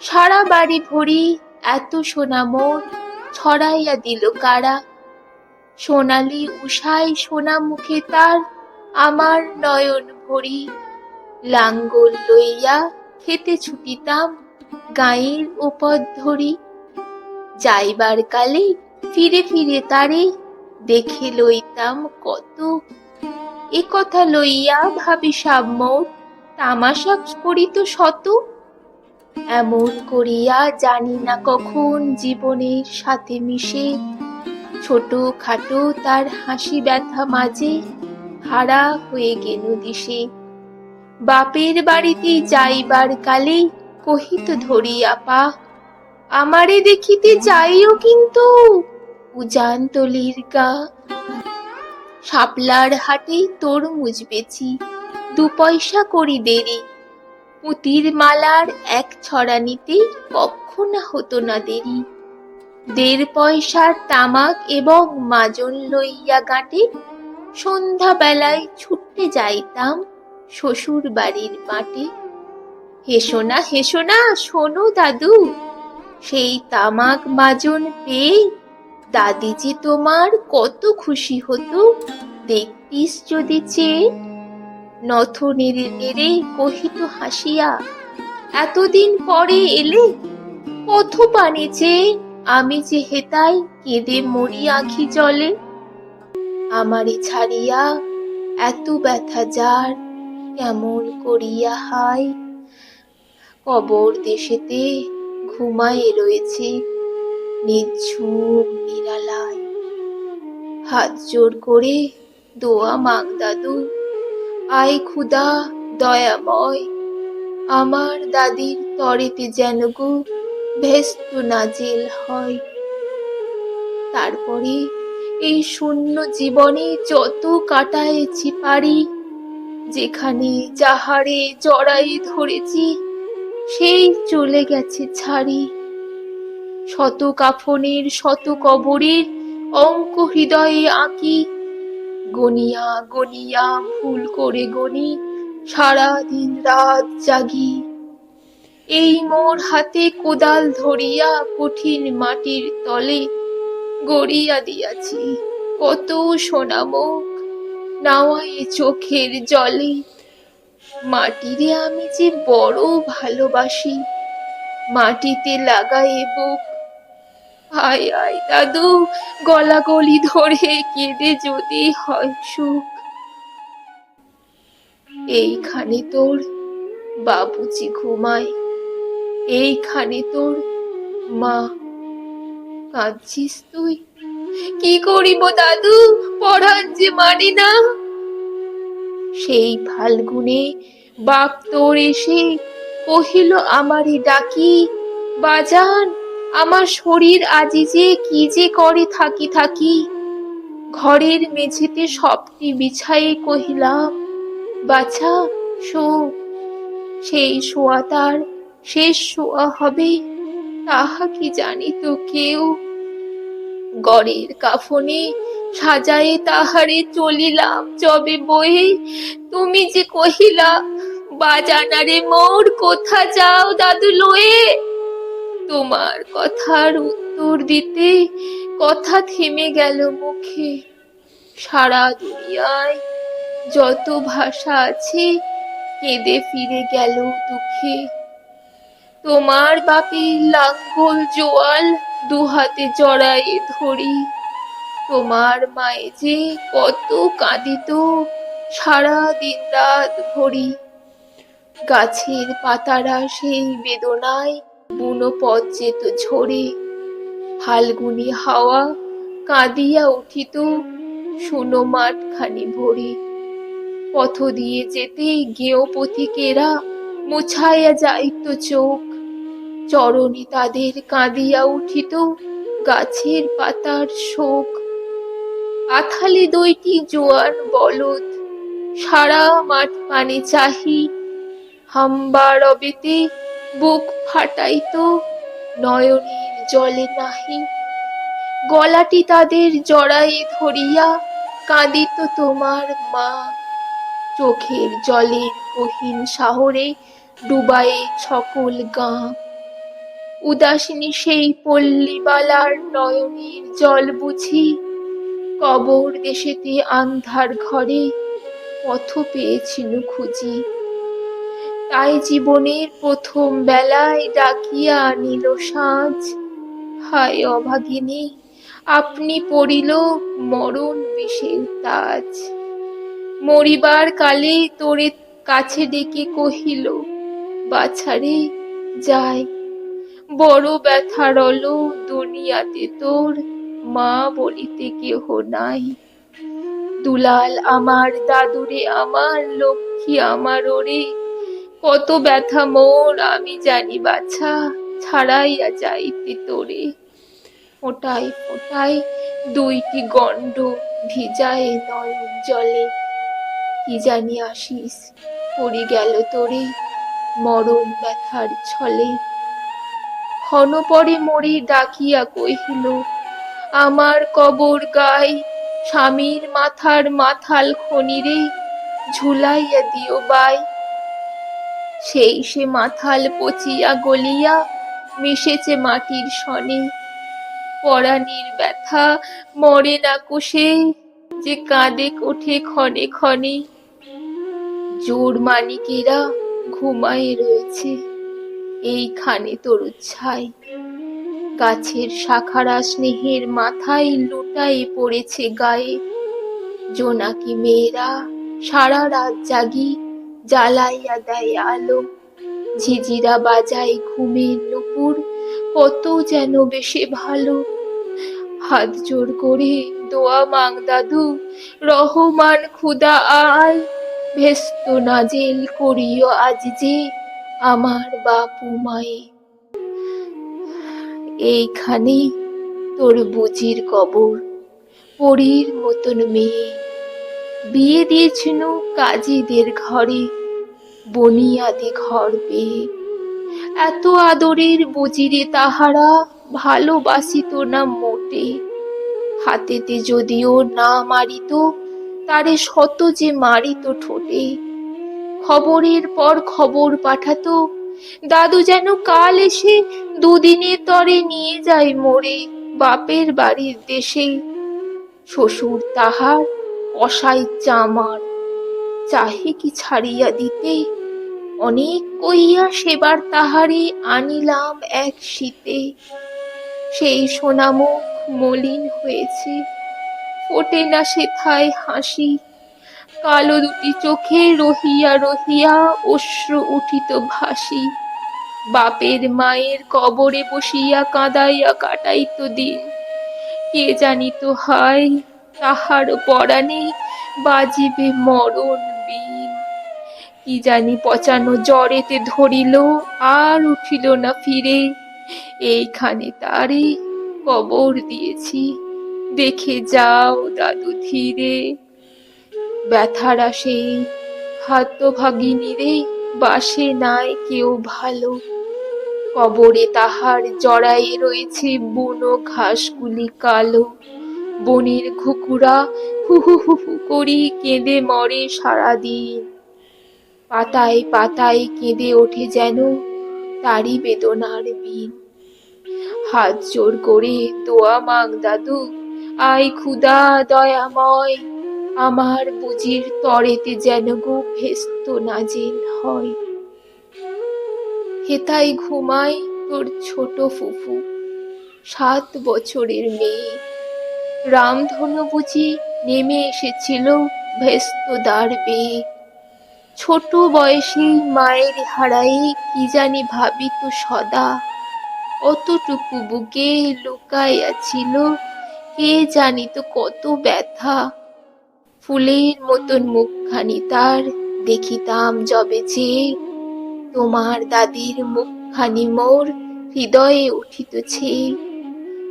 সারা বাড়ি ভরি এত সোনা মোর, ছড়াইয়া দিল কারা? সোনালি উষায় সোনা মুখে তার আমার নয়ন ভরি। লাঙ্গল লইয়া খেতে ছুটিতাম গায়ের ওপর ধরি। যাইবার কালে ফিরে ফিরে তারে দেখে লইতাম কত। এ কথা লইয়া ভাবি সাম্যর, তামাশা করিত শত এমন করিয়া জানি না কখন জীবনের সাথে মিশে। ছোট খাটো তার হাসি ব্যথা মাঝে হারা হয়ে গেল দিশে। বাপের বাড়িতে যাইবার কালে কহিত ধরিয়া, পা, আমারে দেখিতে যাইও কিন্তু উজান তলির গা। শাপলার হাটে তরমুজ বেচি, দু পয়সা করি দেরি পুতির মালার এক ছড়া নিতে কখনো হতো না দেরি। দেড় পয়সার তামাক এবং মাজন লইয়া গাঁটে সন্ধ্যা বেলায় ছুটতে যাইতাম শ্বশুর বাড়ির মাঠে। হেসো না হেসো না, শোনো দাদু, সেই তামাক মাজন পেয়ে দাদি যে তোমার কত খুশি হতো, দেখতিস যদি চেয়ে নথ নেড়ে নেড়ে কহিত হাসিয়া, এতদিন পরে এলে পথ পানে চেয়ে আমি যে হেতাই কেঁদে মরি আখি জলে, আমারে ছাড়িয়া এত ব্যথা যার, কেমন করিয়া হায়? কবর দেশেতে ঘুমায়ে রয়েছে নিঝুম নিরালায়। হাত জোর করে দোয়া মাগ দাদু আয় খুদা, দয়াময়। আমার দাদির তরেতে যেন গো ভেস্ত নাজেল হয়। তারপরে এই শূন্য জীবনে যত কাটায়েছি পারি, যেখানে যাহারে জড়াই ধরেছি, সেই চলে গেছে ছাড়ি। শত কাফনের, শত কবরের অঙ্ক হৃদয়ে আঁকি গনিয়া গনিয়া ভুল করে গনি সারা দিন রাত জাগি। এই মোর হাতে কোদাল ধরিয়া কঠিন মাটির তলে গড়িয়া দিয়াছি। কত সোনামুখ নাওয়ায় চোখের জলে। মাটিরে আমি যে বড় ভালোবাসি, মাটিতে লাগায়ে বুক আয় আয় দাদু গলা গলি ধরে কেঁদে যদি হয় সুখ। এইখানে তোর বাবুজি ঘুমায়, এইখানে তোর মা। কাঁদছিস তুই? কি করিব দাদু? পড়ান যে মানি না। সেই ফাল্গুনে বাপ তোর এসে কহিল, আমারে ডাকি বাজান আমার শরীর আজি যে কি যে করে থাকি থাকি, ঘরের মেঝেতে সবটি বিছায়ে কহিলাম, বাছা শো সেই শোয়া তার শেষ শোয়া হবে, তাহা কি জানিত কেউ? গড়ের কাফনে সাজায়ে তাহারে চলিলাম, যবে বয়ে তুমি যে কহিলা, বাজানারে মোর কোথা যাও দাদু লয়ে? তোমার কথার উত্তর দিতে কথা থেমে গেল মুখে। সারা দুনিয়ায় যত ভাষা আছে, কেঁদে ফিরে গেল দুঃখে। তোমার বাপের লাঙ্গল জোয়াল দুহাতে জড়ায়ে ধরি। তোমার মায়ে যে কত কাঁদিত সারা দিন রাত ভরি। গাছের পাতারা সেই বেদনায় বুনো পথ যেত ঝরে। ফাল্গুনি হাওয়া কাঁদিয়া উঠিত, শুনো মাঠখানি ভরে। পথ দিয়ে যেতে গেও পথিকেরা, মুছাইয়া যাইত চোখ। চরণে তাদের কাঁদিয়া উঠিত গাছের পাতার শোক। আথালে দইটি জোয়ার বলদ, সারা মাঠ পানে চাহি। হাম্বা রবেতে বুক ফাটাইত, নয়নের জলে নাহি। গলাটি তাদের জড়ায়ে ধরিয়া কাঁদিত তোমার মা। চোখের জলের কহিন শাহরে ডুবায়ে সকল গাঁ। উদাসিনী সেই পল্লীবালার নয়নের জল বুঝি। কবর দেশেতে আন্ধার ঘরে পথ পেয়েছিল খুঁজি। তাই জীবনের প্রথম বেলায় ডাকিয়া আনিল সাঁঝ হায় অভাগিনী, আপনি পড়িল মরণ বিষের তাজ। মরিবার কালে তোরে কাছে ডেকে কহিল, বাছারে যায় বড় ব্যথা রল দুনিয়াতে তোর, মা বলিতে কেহ নাই। দুলাল আমার, দাদুরে আমার, লক্ষ্মী আমার ওরে কত ব্যথা মোর, আমি জানি বাছা ছাড়াইয়া যাইতে তোরে। ফোটাই ফোটাই দুইটি গণ্ড ভিজায় নয়ন জলে। কি জানি আসিস পড়ি গেল তোরে মরণ ব্যথার ছলে। ক্ষণ পরে মরি ডাকিয়া কহিল, আমার কবর গাই, স্বামীর মাথার মাথাল খনিরে ঝুলাইয়া দিও বাই। সেই সে মাথাল পচিয়া গলিয়া মিশেছে মাটির সনে পরাণীর ব্যথা মরে না কোষে, যে কাঁদে কোঠে ক্ষণে ক্ষণে। জোর মানিকেরা ঘুমায়ে রয়েছে, এইখানে তরুচ্ছাই গাছের শাখারা স্নেহের মাথায় লুটাই পড়েছে গায়ে। জোনাকি মেয়েরা সারা রাত জাগি জ্বালাইয়া দেয় আলো। ঝিঝিরা বাজায় ঘুমের নুপুর, কত যেন বেশি ভালো। হাত জোর করে দোয়া মাং দাদু, রহমান খুদা আয়। ভেস্ত নাজেল করিও আজ যে আমার বাপু মায়ে। এইখানে তোর বুঝির কবর, পরীর মতন মেয়ে। বিয়ে দিয়েছিল কাজীদের ঘরে বনিয়াদি ঘর পেয়ে। এত আদরের বুজিরে তাহারা ভালোবাসিত না মোটে। হাতেতে যদিও না মারিত, তারে শত যে মারিত ঠোঁটে। খবরের পর খবর পাঠাতো, দাদু যেন কাল এসে দুদিনে তরে নিয়ে যায় মোরে বাপের বাড়ির দেশে। শ্বশুর তাহার কষাই চামার চাহে কি ছাড়িয়া দিতে? অনেক কইয়া সেবার তাহারে আনিলাম এক শীতে। সেই সোনামুখ মলিন হয়েছে। ফোটে না সেথায় হাসি। কালো দুটি চোখে রহিয়া রহিয়া অশ্রু উঠিত ভাসি। বাপের মায়ের কবরে বসিয়া কাঁদাইয়া কাটাইত দিন। কে জানিত হায় তাহার পরাণে বাজিবে মরণ বিন কি জানি পচানো জ্বরেতে ধরিল, আর উঠিল না ফিরে। এইখানে তারে কবর দিয়েছি, দেখে যাও দাদু ধীরে। ব্যথার আসে, হাত ভাগিনী রে, বাসে নাই কেউ ভালো। কবরে তাহার জড়ায়ে রয়েছে বুনো ঘাসগুলি কালো। বনের ঘুকুরা হু হু হু হু করি কেঁদে মরে সারাদিন। পাতায় পাতায় কেঁদে ওঠে যেন তারই বেদনার বিন হাত জোর করে দোয়া মাং দাদু আয় ক্ষুদা দয়াময়, আমার বুঝির তরেতে যেন গো ভেস্ত নাজেল হয়। হেতাই ঘুমায় তোর ছোট ফুফু, সাত বছরের মেয়ে। রামধনু বুঝি নেমে এসেছিল ভেস্তদার বেয়ে ছোট বয়সে মায়ের হারাই কি জানি ভাবিত সদা। অতটুকু বুকে লুকাইয়াছিল, কে জানিত কত ব্যথা। ফুলের মতন মুখখানি তার, দেখিতাম যবে যে। তোমার দাদির মুখখানি মোর হৃদয়ে উঠিতেছে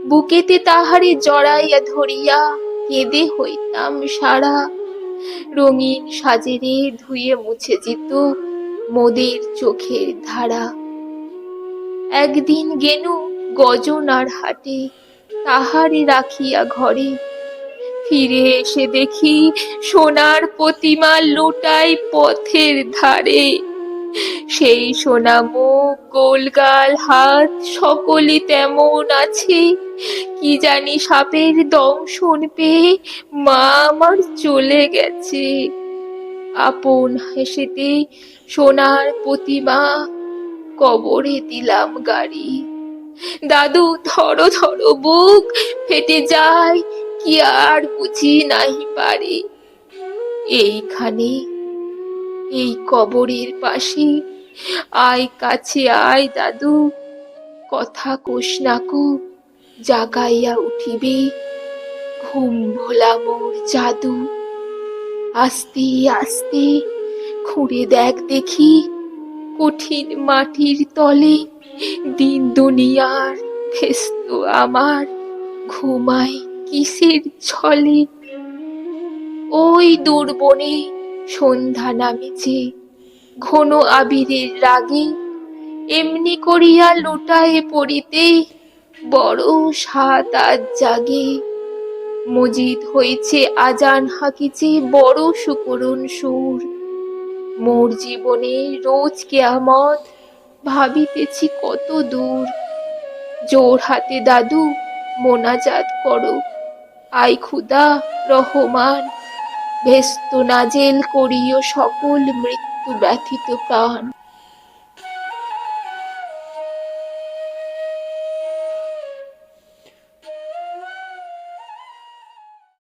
বুকেতে তাহারে জড়াইয়া ধরিয়া কেঁদে হইতাম সারা। রঙিন সাজেরে ধুয়ে মুছে যেত মোদের চোখের ধারা। একদিন গেনু গজনার হাটে, তাহারে রাখিয়া ঘরে। ফিরে এসে দেখি সোনার প্রতিমা লোটাই পথের ধারে। সেই সোনা মুখ গোলগাল হাত সকলে তেমন আছে। কি জানি সাপের দংশন পেয়ে মা আমার চলে গেছে। আপন হেসেতে সোনার প্রতিমা কবরে দিলাম গাড়ি। দাদু, ধরো ধরো, বুক ফেটে যায়, কি আর বুঝি নাহি পারে। এইখানে এই কবরের পাশে। আয় কাছে আয় দাদু, কথা কোষ নাকু জাগাইয়া উঠিবে। ঘুম ভোলা মোর জাদু। আস্তে আস্তে খুঁড়ে দেখ দেখি, কঠিন মাটির তলে দিন দুনিয়ার ভেস্ত আমার ঘুমাই কিসের ছলে। ওই দুর্বনে সন্ধ্যা নামিছে, ঘন আবিরের রাগে। এমনি করিয়া লোটায়ে পড়িতে বড় সাত আজ জাগে। মজিদ হয়েছে আজান হাকিছে বড় সুকরুণ সুর। মোর জীবনে রোজ কেয়ামত ভাবিতেছি কত দূর। জোর হাতে দাদু মোনাজাত করো। আই খুদা রহমান। ভেস্ত নাজেল করিও সকল মৃত্যু ব্যথিত প্রাণ।